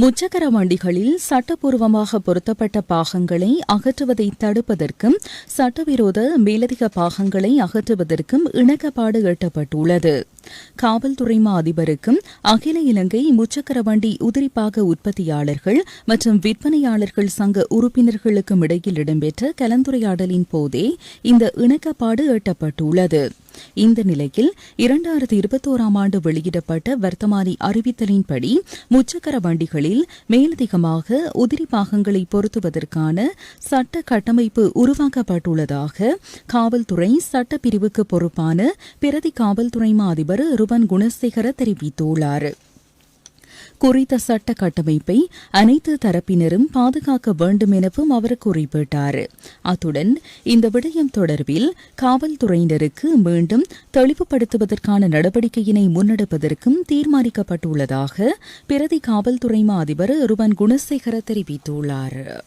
முச்சக்கர வண்டிகளில் சட்டப்பூர்வமாக பொருத்தப்பட்ட பாகங்களை அகற்றுவதை தடுப்பதற்கும் சட்டவிரோத மேலதிக பாகங்களை அகற்றுவதற்கும் இணக்கப்பாடு எட்டப்பட்டுள்ளது. காவல்துறை மா அதிபருக்கும் அகில இலங்கை முச்சக்கர வண்டி உதிரிப்பாக உற்பத்தியாளர்கள் மற்றும் விற்பனையாளர்கள் சங்க உறுப்பினர்களுக்கும் இடையில் இடம்பெற்ற கலந்துரையாடலின் போதே இந்த இணக்கப்பாடு எட்டப்பட்டுள்ளது. இந்த நிலையில் இரண்டாயிரத்தி இருபத்தோராம் ஆண்டு வெளியிடப்பட்ட வர்த்தமானி அறிவித்தலின்படி முச்சக்கர வண்டிகளில் மேலதிகமாக உதிரி பாகங்களை பொருத்துவதற்கான சட்ட கட்டமைப்பு உருவாக்கப்பட்டுள்ளதாக காவல்துறை சட்டப்பிரிவுக்கு பொறுப்பான பிரதி காவல்துறை மா அதிபர் ருபன் குணசேகர தெரிவித்துள்ளார். குறித்த சட்ட கட்டமைப்பை அனைத்து தரப்பினரும் பாதுகாக்க வேண்டும் எனவும் அவர் குறிப்பிட்டார். அத்துடன் இந்த விடயம் தொடர்பில் காவல்துறையினருக்கு மீண்டும் தெளிவுபடுத்துவதற்கான நடவடிக்கையினை முன்னெடுப்பதற்கும் தீர்மானிக்கப்பட்டுள்ளதாக பிரதி காவல்துறை மா அதிபர் ருவன் குணசேகர தெரிவித்துள்ளார்.